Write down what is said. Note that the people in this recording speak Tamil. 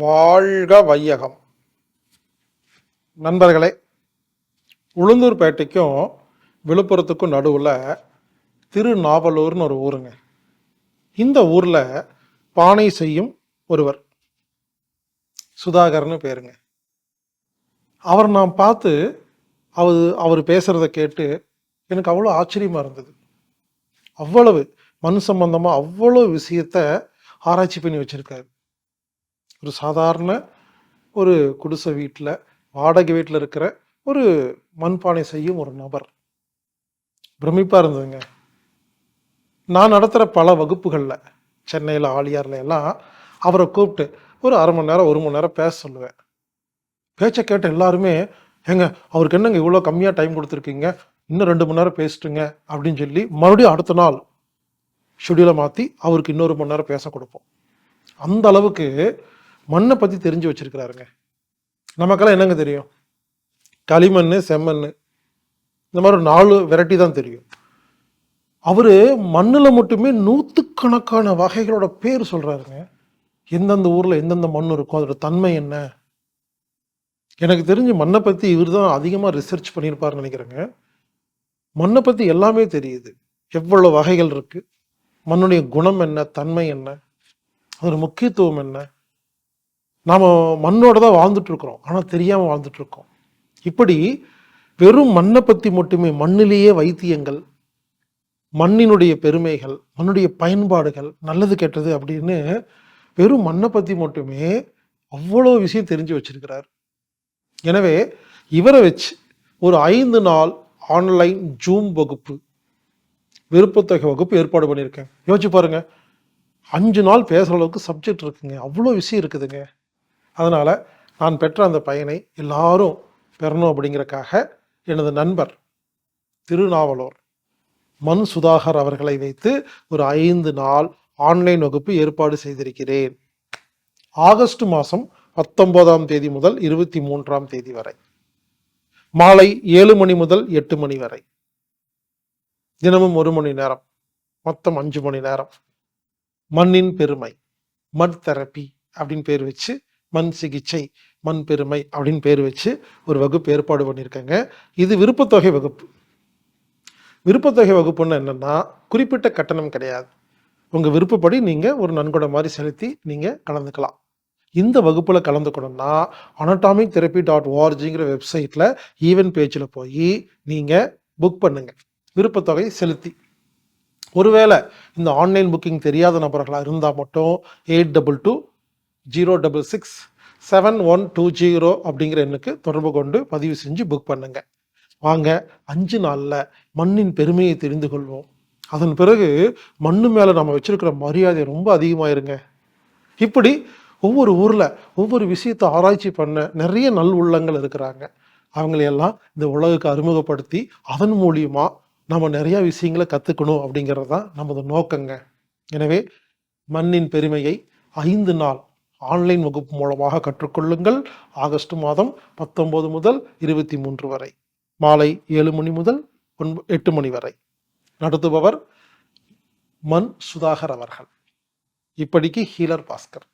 வாழ்க வையகம். நண்பர்களே உளுந்தூர்பேட்டைக்கும் விழுப்புரத்துக்கும் நடுவில் திருநாவலூர்னு ஒரு ஊருங்க. இந்த ஊரில் பானை செய்யும் ஒருவர் சுதாகர்னு பேருங்க. அவர் நான் பார்த்து அவர் அவர் பேசுகிறத கேட்டு எனக்கு அவ்வளோ ஆச்சரியமாக இருந்தது. அவ்வளவு மண் சம்பந்தமாக அவ்வளோ விஷயத்த ஆராய்ச்சி பண்ணி வச்சுருக்காரு. ஒரு சாதாரண ஒரு குடிசை வீட்டில் வாடகை வீட்டில் இருக்கிற ஒரு மண்பானை செய்யும் ஒரு நபர். பிரமிப்பாக இருந்ததுங்க. நான் நடத்துகிற பல வகுப்புகளில் சென்னையில் ஆலியாரில் எல்லாம் அவரை கூப்பிட்டு ஒரு அரை மணி நேரம் ஒரு மணி நேரம் பேச சொல்லுவேன். பேச்சை கேட்ட எல்லாருமே ஏங்க அவருக்கு என்னங்க இவ்வளோ கம்மியாக டைம் கொடுத்துருக்கீங்க? இன்னும் ரெண்டு மணி நேரம் பேசிட்டுங்க அப்படின்னு சொல்லி மறுபடியும் அடுத்த நாள் ஷெடியூலை மாற்றி அவருக்கு இன்னொரு மணி நேரம் பேச கொடுப்போம். அந்த அளவுக்கு மண்ணை பற்றி தெரிஞ்சு வச்சுருக்கிறாருங்க. நமக்கெல்லாம் என்னங்க தெரியும்? களிமண் செம்மண் இந்த மாதிரி ஒரு நாலு வெரைட்டி தான் தெரியும். அவர் மண்ணில் மட்டுமே நூற்றுக்கணக்கான வகைகளோட பேர் சொல்கிறாருங்க எந்தெந்த ஊரில் எந்தெந்த மண் இருக்கும் அதோட தன்மை என்ன? எனக்கு தெரிஞ்சு மண்ணை பற்றி இவர் தான் அதிகமாக ரிசர்ச் பண்ணியிருப்பாருன்னு நினைக்கிறேங்க. மண்ணை பற்றி எல்லாமே தெரியுது. எவ்வளோ வகைகள் இருக்குது மண்ணுடைய குணம் என்ன? தன்மை என்ன? அதோட முக்கியத்துவம் என்ன? நாம் மண்ணோட தான் வாழ்ந்துட்டுருக்குறோம். ஆனால் தெரியாமல் வாழ்ந்துட்டுருக்கோம். இப்படி வெறும் மண்ணை பற்றி மட்டுமே மண்ணிலேயே வைத்தியங்கள் மண்ணினுடைய பெருமைகள் மண்ணுடைய பயன்பாடுகள் நல்லது கெட்டது அப்படின்னு வெறும் மண்ணை பற்றி மட்டுமே அவ்வளோ விஷயம் தெரிஞ்சு வச்சிருக்கிறார். எனவே இவரை வச்சு ஒரு ஐந்து நாள் ஆன்லைன் ஜூம் வகுப்பு விருப்பத்தொகை வகுப்பு ஏற்பாடு பண்ணியிருக்கேன். யோசிச்சு பாருங்கள் அஞ்சு நாள் பேசுகிற அளவுக்கு சப்ஜெக்ட் இருக்குங்க. அவ்வளோ விஷயம் இருக்குதுங்க. அதனால் நான் பெற்ற அந்த பயனை எல்லாரும் பெறணும் அப்படிங்கிறக்காக எனது நண்பர் திருநாவலூர் மண் சுதாகர் அவர்களை வைத்து ஒரு ஐந்து நாள் ஆன்லைன் வகுப்பு ஏற்பாடு செய்திருக்கிறேன். ஆகஸ்ட் மாதம் பத்தொன்பதாம் தேதி முதல் இருபத்தி மூன்றாம் தேதி வரை. மாலை ஏழு மணி முதல் எட்டு மணி வரை. தினமும் ஒரு மணி நேரம் மொத்தம் அஞ்சு மணி நேரம். மண்ணின் பெருமை மண் தெரப்பி அப்படின்னு பேர் வச்சு மண் சிகிச்சை மண் பெருமை அப்படின்னு பேர் வச்சு ஒரு வகுப்பு ஏற்பாடு பண்ணியிருக்கேங்க. இது விருப்பத்தொகை வகுப்பு. விருப்பத்தொகை வகுப்புன்னு என்னன்னா குறிப்பிட்ட கட்டணம் கிடையாது. உங்கள் விருப்பப்படி நீங்கள் ஒரு நன்கொடை மாதிரி செலுத்தி நீங்கள் கலந்துக்கலாம். இந்த வகுப்பில் கலந்துக்கணும்னா அனட்டாமிக் தெரப்பி டாட் ஓஆர்ஜிங்கிற வெப்சைட்டில் ஈவென்ட் பேஜில் போய் நீங்கள் புக் பண்ணுங்கள் விருப்பத்தொகை செலுத்தி. ஒருவேளை இந்த ஆன்லைன் புக்கிங் தெரியாத நபர்களாக இருந்தால் மட்டும் eight double two zero double six seven one two zero அப்படிங்கிற எண்ணுக்கு தொடர்பு கொண்டு பதிவு செஞ்சு புக் பண்ணுங்க. வாங்க அஞ்சு நாளில் மண்ணின் பெருமையை தெரிந்து கொள்வோம். அதன் பிறகு மண்ணு மேலே நம்ம வச்சுருக்கிற மரியாதை ரொம்ப அதிகமாயிருங்க. இப்படி ஒவ்வொரு ஊரில் ஒவ்வொரு விஷயத்தை ஆராய்ச்சி பண்ண நிறைய நல் உள்ளங்கள் இருக்கிறாங்க. அவங்களையெல்லாம் இந்த உலகுக்கு அறிமுகப்படுத்தி அதன் மூலியமாக நம்ம நிறையா விஷயங்களை கற்றுக்கணும் அப்படிங்கிறது தான் நமது நோக்கங்க. எனவே மண்ணின் பெருமையை ஐந்து நாள் ஆன்லைன் வகுப்பு மூலமாக கற்றுக்கொள்ளுங்கள். ஆகஸ்ட் மாதம் பத்தொன்பது முதல் இருபத்தி மூன்று வரை. மாலை ஏழு மணி முதல் ஒன்ப எட்டு மணி வரை. நடத்துபவர் மண் சுதாகர் அவர்கள். இப்படிக்கு ஹீலர் பாஸ்கர்.